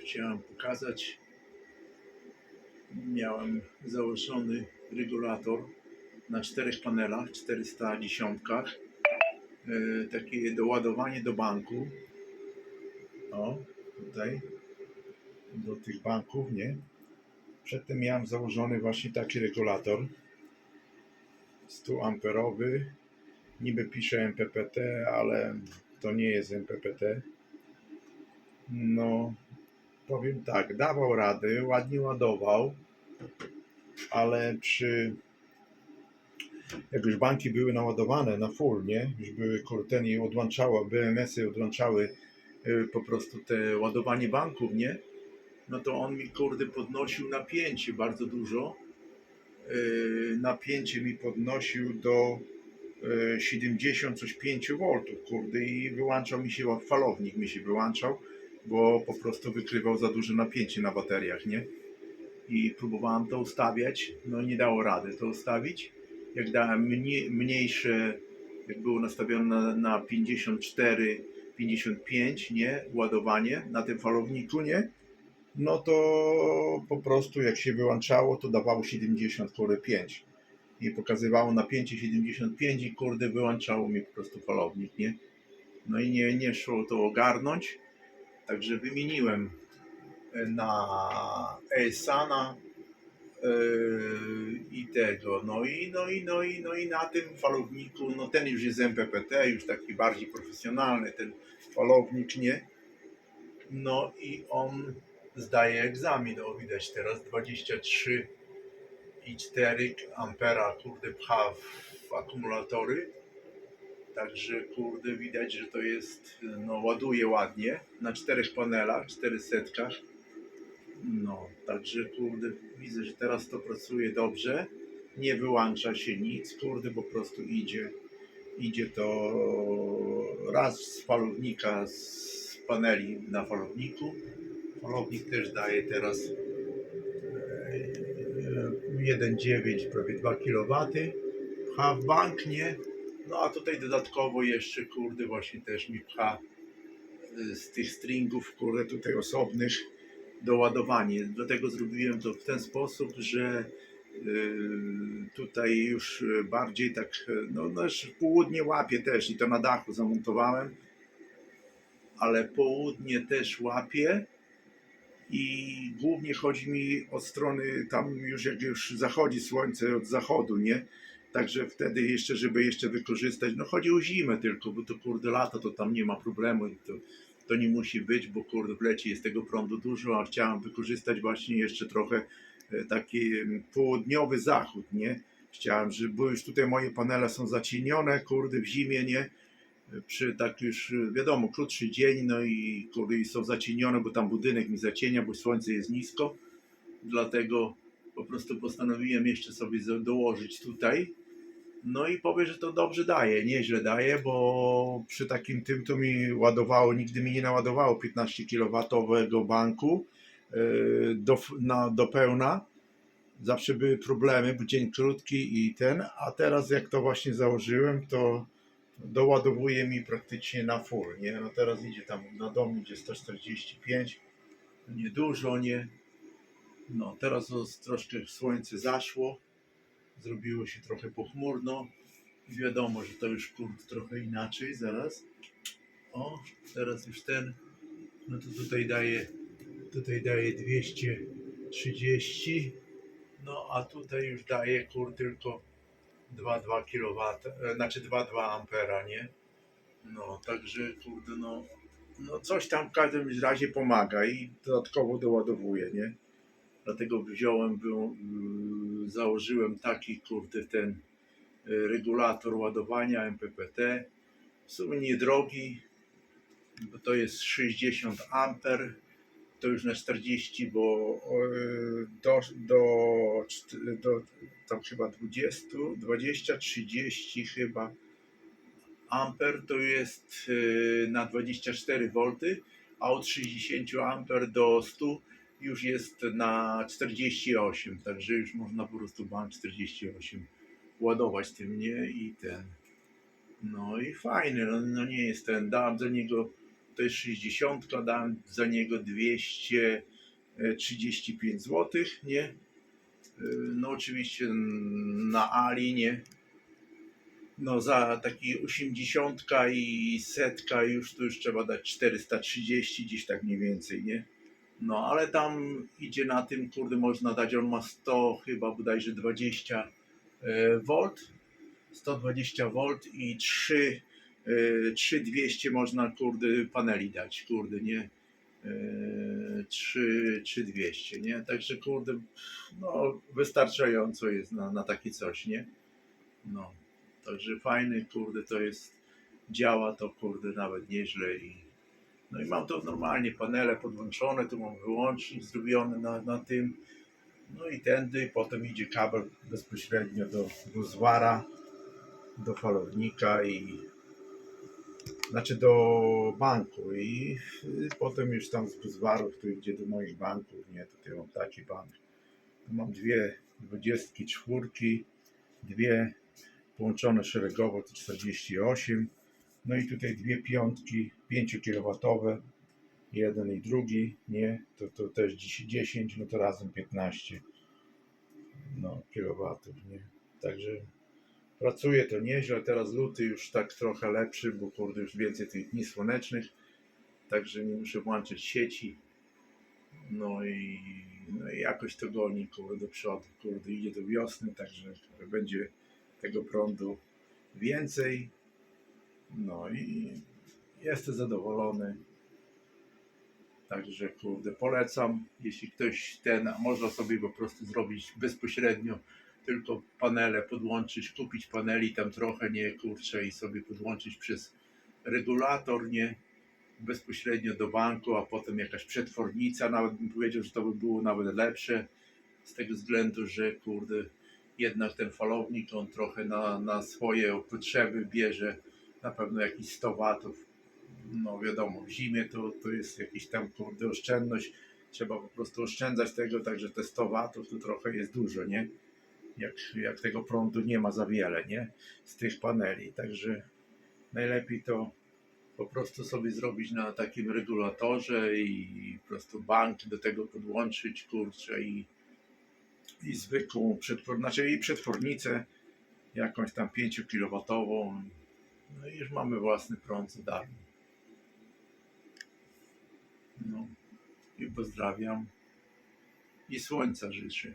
Chciałem pokazać. Miałem założony regulator na czterech panelach, 410. Yy, Takie doładowanie do banku. O, tutaj. Do tych banków, nie? Przedtem miałem założony właśnie taki regulator 100 amperowy. Niby pisze MPPT, ale to nie jest MPPT. No, powiem tak, dawał rady, ładnie ładował, ale przy. Jak już banki były naładowane na full, nie? Już były kurteny i odłączało, BMS-y odłączały y, po prostu te ładowanie banków, nie? No to on mi kurde podnosił napięcie bardzo dużo. Y, Napięcie mi podnosił do y, 70 coś 5 V, kurde, i wyłączał mi się falownik mi się wyłączał bo po prostu wykrywał za duże napięcie na bateriach, nie? I próbowałem to ustawiać, no nie dało rady to ustawić. Jak dałem mniej, mniejsze, jak było nastawione na, na 54, 55, nie? Ładowanie na tym falowniku, nie? No to po prostu jak się wyłączało, to dawało 75 i pokazywało napięcie 75 i kurde wyłączało mi po prostu falownik, nie? No i nie, nie szło to ogarnąć. Także wymieniłem e, na ESANA yy, i tego. No i, no, i, no, i, no i na tym falowniku, no ten już jest MPPT, już taki bardziej profesjonalny ten falownik, nie? No i on zdaje egzamin, o widać teraz 23 i 4 ampera, kurde, pcha w akumulatory. Także kurde widać, że to jest, no ładuje ładnie na czterech panelach, cztery setkach. No, także kurde widzę, że teraz to pracuje dobrze. Nie wyłącza się nic, kurde po prostu idzie. Idzie to raz z falownika, z paneli na falowniku. Falownik też daje teraz e, 1,9 prawie 2 kW. Pcha w bank, nie? No a tutaj dodatkowo jeszcze, kurde, właśnie też mi pcha y, z tych stringów, kurde, tutaj osobnych doładowanie. Dlatego zrobiłem to w ten sposób, że y, tutaj już bardziej tak, no, no już południe łapie też i to na dachu zamontowałem, ale południe też łapie i głównie chodzi mi od strony tam już jak już zachodzi słońce od zachodu, nie? Także wtedy jeszcze, żeby jeszcze wykorzystać, no chodzi o zimę tylko, bo to kurde lato, to tam nie ma problemu, to, to nie musi być, bo kurde w lecie jest tego prądu dużo, a chciałem wykorzystać właśnie jeszcze trochę e, taki em, południowy zachód, nie? Chciałem, żeby, już tutaj moje panele są zacienione, kurde w zimie, nie? Przy tak już, e, wiadomo, krótszy dzień, no i kurde i są zacienione, bo tam budynek mi zacienia, bo słońce jest nisko, dlatego po prostu postanowiłem jeszcze sobie dołożyć tutaj. No i powiem, że to dobrze daje, nieźle daje, bo przy takim tym to mi ładowało, nigdy mi nie naładowało 15 kW banku yy, do, na, do pełna. Zawsze były problemy, bo dzień krótki i ten, a teraz jak to właśnie założyłem, to doładowuje mi praktycznie na full, nie? No teraz idzie tam na dom, idzie 145, niedużo, nie? No, teraz troszkę słońce zaszło, zrobiło się trochę pochmurno. Wiadomo, że to już kurde trochę inaczej zaraz. O, teraz już ten, no to tutaj daje, tutaj daje 230, no a tutaj już daje kur tylko 2,2 kW, e, znaczy 2,2 ampera, nie? No, także kurde, no, no coś tam w każdym razie pomaga i dodatkowo doładowuje, nie? Dlatego wziąłem, był, y, założyłem taki kurde ten y, regulator ładowania MPPT. W sumie niedrogi, bo to jest 60 amper. To już na 40, bo y, do, do, do tam chyba 20, 20, 30 chyba amper to jest na 24 V, a od 60 amper do 100 już jest na 48, także już można po prostu bank 48 ładować tym, nie? I ten. No i fajny, no, no nie jest ten, dałem do niego to jest 60, dałem za niego 235 zł, nie? Y, No oczywiście na Ali, nie? No za taki 80 i setka już tu już trzeba dać 430 gdzieś tak mniej więcej, nie? No ale tam idzie na tym, kurde, można dać, on ma 100 chyba bodajże 20 e, V, 120 V i 3, e, 3200 można, kurde, paneli dać, kurde, nie? E, 3, 3200, nie? Także, kurde, no wystarczająco jest na, na takie coś, nie? No, także fajny, kurde, to jest, działa to, kurde, nawet nieźle i no i mam to normalnie, panele podłączone, tu mam wyłącznik zrobiony na, na tym. No i tędy, potem idzie kabel bezpośrednio do buzwara, do falownika i znaczy do banku i y, potem już tam z buzwarów tu idzie do moich banków, nie, tutaj mam taki bank. Tu mam dwie dwudziestki, czwórki, dwie połączone szeregowo to 48 no i tutaj dwie piątki 5 kW, jeden i drugi, nie, to, to też dziś 10, no to razem 15 no, kilowatów, nie. Także pracuje to nieźle, teraz luty już tak trochę lepszy, bo kurde już więcej tych dni słonecznych, także nie muszę włączyć sieci, no i, no i jakoś to goni, kurde, do przodu, kurde, idzie do wiosny, także będzie tego prądu więcej, no i jestem zadowolony. Także kurde, polecam. Jeśli ktoś ten, można sobie po prostu zrobić bezpośrednio, tylko panele podłączyć, kupić paneli tam trochę, nie kurczę, i sobie podłączyć przez regulator, nie bezpośrednio do banku, a potem jakaś przetwornica, nawet bym powiedział, że to by było nawet lepsze, z tego względu, że kurde, jednak ten falownik on trochę na, na swoje potrzeby bierze na pewno jakieś 100 watów. No wiadomo, w zimie to, to jest jakiś tam kurde oszczędność. Trzeba po prostu oszczędzać tego, także te 100 watów to trochę jest dużo, nie? Jak, jak tego prądu nie ma za wiele, nie? Z tych paneli. Także najlepiej to po prostu sobie zrobić na takim regulatorze i po prostu bank do tego podłączyć, kurczę, i, i zwykłą przetwor, znaczy i przetwornicę jakąś tam 5 kW. No i już mamy własny prąd za darmo. No i pozdrawiam i słońca życzę.